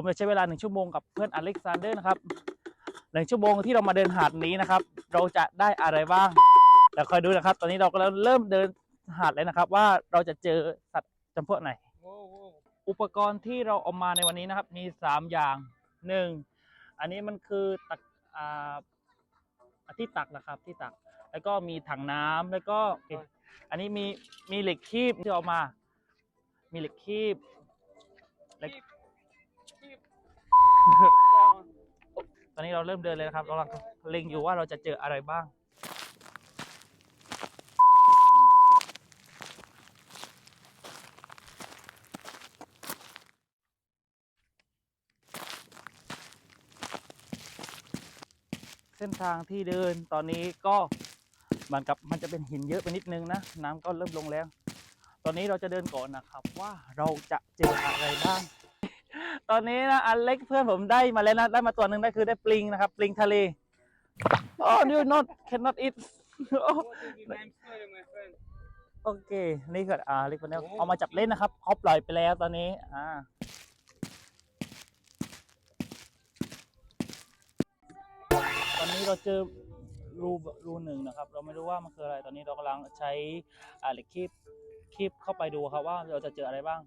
ผมจะใช้เวลาหนึ่งชั่วโมงกับเพื่อนอเล็กซานเดอร์นะครับหนึ่งชั่วโมงที่เรามาเดินหาดนี้นะครับ เราจะได้อะไรบ้างเดี๋ยวคอยดูนะครับ ตอนนี้เราก็เริ่มเดินหาดแล้วนะครับ ว่าเราจะเจอสัตว์จำพวกไหน อุปกรณ์ที่เราเอามาในวันนี้นะครับ มีสามอย่างหนึ่งอันนี้มันคือตักอ่าที่ตักนะครับที่ตัก แล้วก็มีถังน้ำแล้วก็ อันนี้มีมีเหล็กคีบที่เอามา มีเหล็กคีบเหล็ก ตอนนี้เราเริ่มเดินเลยนะครับ เรากำลังเล็งอยู่ว่าเราจะเจออะไรบ้าง เส้นทางที่เดินตอนนี้ก็เหมือนกับมันจะเป็นหินเยอะไปนิดนึงนะ น้ำก็เริ่มลงแล้ว ตอนนี้เราจะเดินก่อนนะครับว่าเราจะเจออะไรบ้าง ตอนนี้นะอันเล็กเพื่อนผมได้มาแล้วนะได้มาตัวหนึ่งได้คือได้ปลิงนะครับ ปลิงทะเล oh you not cannot eat โอเคนี่ก็อ่าเล็กคนนี้เอามาจับเล่นนะครับเขาปล่อยไปแล้วตอนนี้อ่าตอนนี้เราเจอรูรูหนึ่งนะครับ เราไม่รู้ว่ามันคืออะไรตอนนี้เรากำลังใช้อ่าเหล็กคีบคีบเข้าไปดูครับว่าเราจะเจออะไรบ้าง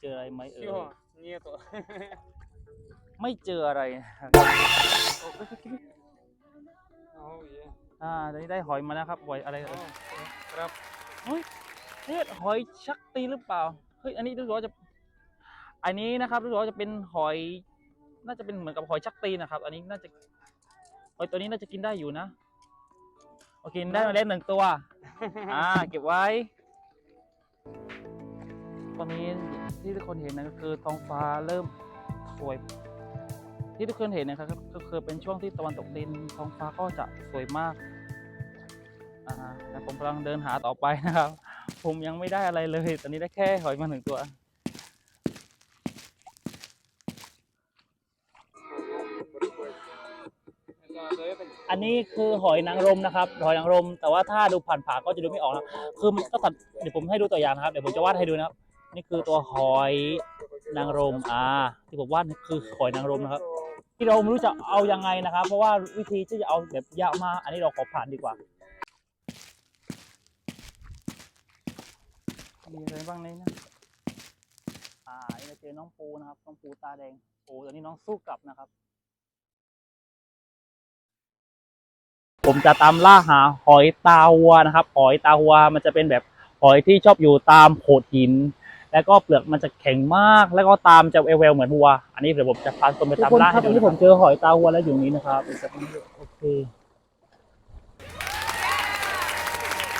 เจออะไรไหมเออ Нету. ไม่เจออะไรนะครับ Oh, yeah. อ่า ตอนนี้ได้หอยมาแล้วครับหอยอะไรเอ่ย Oh, crab. เฮ้ยหอยชักตีหรือเปล่า เฮ้ย อันนี้รู้สึกว่าจะ อันนี้นะครับรู้สึกว่าจะเป็นหอย น่าจะเป็นเหมือนกับหอยชักตีนะครับ อันนี้น่าจะหอยตัวนี้น่าจะกินได้อยู่นะ โอเคได้มาแล้วหนึ่งตัว อ่า เก็บไว้ ตอนนี้ ที่ทุกคนเห็นนะก็คือท้องฟ้าเริ่มสวย ที่ทุกคนเห็นนะครับก็คือเป็นช่วงที่ตะวันตกดินท้องฟ้าก็จะสวยมากอ่าแต่ผมกำลังเดินหาต่อไปนะครับ ผมยังไม่ได้อะไรเลย ตอนนี้ได้แค่หอยมาหนึ่งตัวอันนี้คือหอยนางรมนะครับ หอยนางรม แต่ว่าถ้าดูผ่านผาก็จะดูไม่ออกนะคือก็ตัดเดี๋ยวผมให้ดูตัวอย่างนะครับ เดี๋ยวผมจะวาดให้ดูนะครับ นี่คือตัวหอยนางรมอ่าที่ผมวาดนี่คือหอยนางรมนะครับ ที่เราไม่รู้จะเอายังไงนะครับ เพราะว่าวิธีที่จะเอาแบบยาวมาอันนี้เราขอผ่านดีกว่า มีอะไรบ้างในนะอ่านี่เราเจอน้องปูนะครับ น้องปูตาแดงโอ้ตอนนี้น้องสู้กลับนะครับ ผมจะตามล่าหาหอยตาวัวนะครับ หอยตาวัวมันจะเป็นแบบหอยที่ชอบอยู่ตามโขดหิน แล้วก็เปลือกมันจะแข็งมาก แล้วก็ตามจะเอวๆเหมือนวัว อันนี้เดี๋ยวผมจะพาคนไปตามล่าให้ดูนะครับผมเจอหอยตาวัวแล้วอยู่นี้นะครับโอเค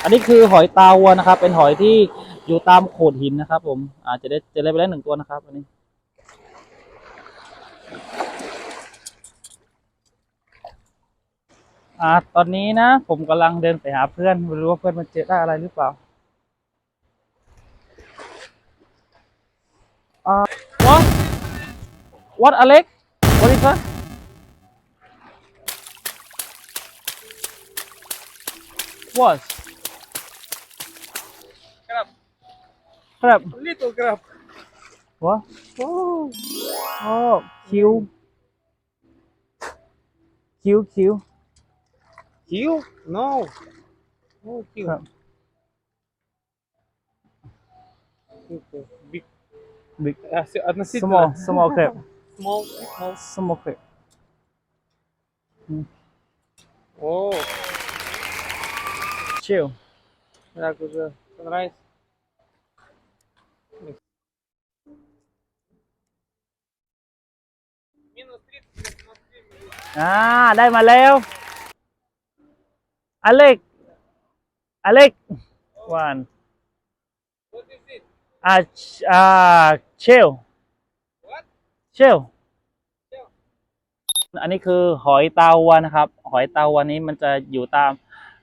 อันนี้คือหอยตาวัวนะครับ เป็นหอยที่อยู่ตามโขดหินนะครับ ผมอาจจะได้จะได้ไปแล้วหนึ่งตัวนะครับอันนี้อ่าตอนนี้นะ ผมกำลังเดินไปหาเพื่อนไม่รู้ว่าเพื่อนมันเจอได้อะไรหรือเปล่า What, Alec? What is that? What? Crab. Crab. Little crab. What? Oh. Oh, Q. Q, Q. Q? No. No Q. Crab. Big. Big. Uh, small, small crab. small smoke. Smoke it. Hmm. Oh. Chill. That was uh, nice. À, đây mà leo. Alex. Alex. One. What is it? À, à, chill. เชลอันนี้คือหอยตาวัวนะครับ หอยตาวัวนี้มันจะอยู่ตาม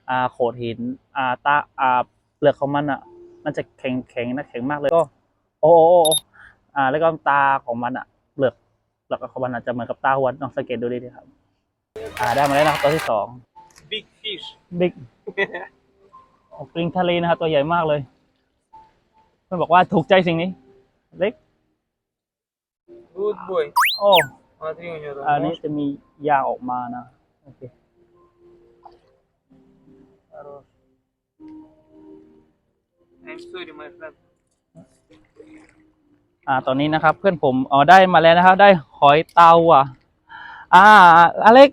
อ่าโขดหินอ่าตาอ่าเปลือกของมันอะ มันจะแข็งแข็งนะแข็งมากเลยก็ โอ้โอ้โอ้โอ้อ่า แล้วก็ตาของมันอะเปลือกเปลือกของมันอาจจะเหมือนกับตาวัวลองสังเกตดูดีๆครับ อ่าได้มาแล้วนะครับตัวที่สอง Big fish. บิ๊กปลิงทะเลนะครับตัวใหญ่มากเลยเพื่อนบอกว่าถูกใจสิ่งนี้ เล็ก Good boy. โอ้ Смотри, у него там อันนี้ нож. จะมียางออกมานะ โอเค Хорош. I'm sorry, my friend. อ่า ตอนนี้นะครับ เพื่อนผมอ๋อได้มาแล้วนะครับ ได้หอยเตาอ่ะ อ่า อเล็ก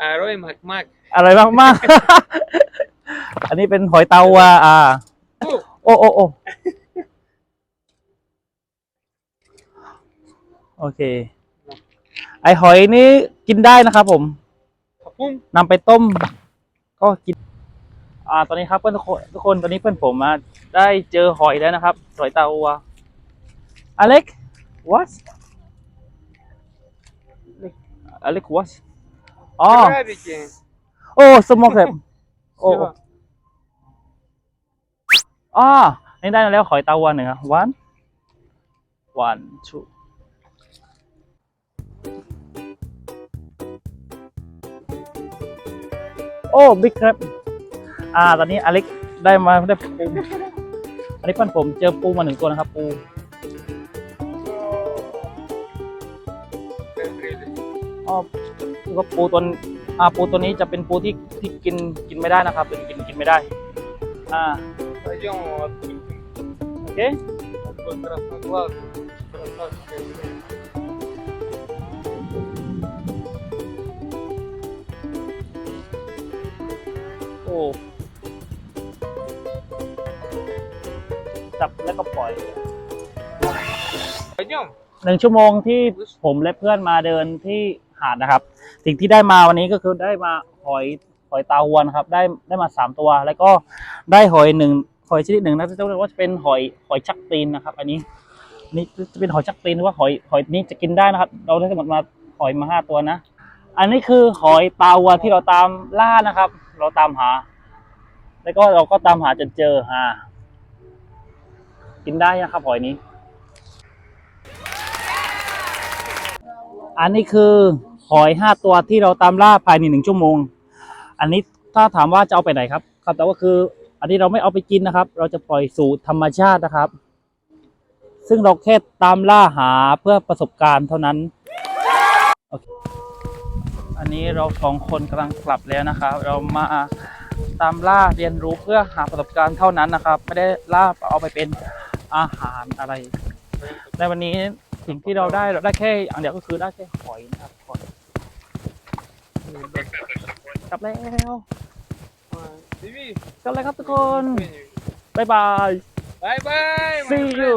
А, Рой Макмак. อร่อยมากมากๆ อันนี้เป็นหอยเตาอ่ะ อ่า Фу, โอ้โอ้โอ้ โอเค ไอหอยนี้กินได้นะครับผม хапун. นำไปต้ม ก็กิน อ่า ตอนนี้ครับเพื่อนทุกคนทุกคนตอนนี้เพื่อนผมมาได้เจอหอยแล้วนะครับหอยเตาวัวอเล็ก what อเล็ก what อ๋อ Крабики. โอ้สมองแบบโอ้ Всё. อ๋อนี่ได้แล้วหอยเตาวัวหนึ่งครับ one one two โอ้บิ๊กครับ อ่า ตอนนี้อเล็กได้มาได้ปูอันนี้ปั้นผมเจอปูมาหนึ่งตัวนะครับ ปูอ๋อคือวปูตัวอ่าปูตัวนี้จะเป็นปูที่ที่กินกินไม่ได้นะครับ เป็นกินกินไม่ได้ อ่าโอเค อ้ จับแล้วก็ปล่อย Пойдем. หนึ่งชั่วโมงที่ผมและเพื่อนมาเดินที่หาดนะครับ สิ่งที่ได้มาวันนี้ก็คือได้มาหอยหอยตาวัวนะครับ ได้ได้มาสามตัว แล้วก็ได้หอยหนึ่งหอยชนิดหนึ่งนะจะเรียกว่าจะเป็นหอยหอยชักตีนนะครับ อันนี้อันนี่จะเป็นหอยชักตีนหรือว่าหอยหอยนี้จะกินได้นะครับ เราได้ทั้งหมดมาหอยมาห้าตัวนะ อันนี้คือหอยตาวัวที่เราตามล่านะครับ เราตามหา แล้วก็เราก็ตามหาจนเจอฮะกินได้นะครับหอยนี้ อันนี้คือหอยห้าตัวที่เราตามล่าภายในหนึ่งชั่วโมง อันนี้ถ้าถามว่าจะเอาไปไหนครับคำตอบก็คือ อันนี้เราไม่เอาไปกินนะครับ เราจะปล่อยสู่ธรรมชาตินะครับ ซึ่งเราแค่ตามล่าหาเพื่อประสบการณ์เท่านั้น โอเค อันนี้เราสองคนกำลังกลับแล้วนะครับ เรามาตามล่าเรียนรู้เพื่อหาประสบการณ์เท่านั้นนะครับ ไม่ได้ล่าเอาไปเป็นอาหารอะไร ในวันนี้สิ่งที่เราได้เราได้แค่อย่างเดียวก็คือได้แค่หอยนะครับหอยกลับแล้วกลับแล้วครับทุกคนบายบายบายบาย see you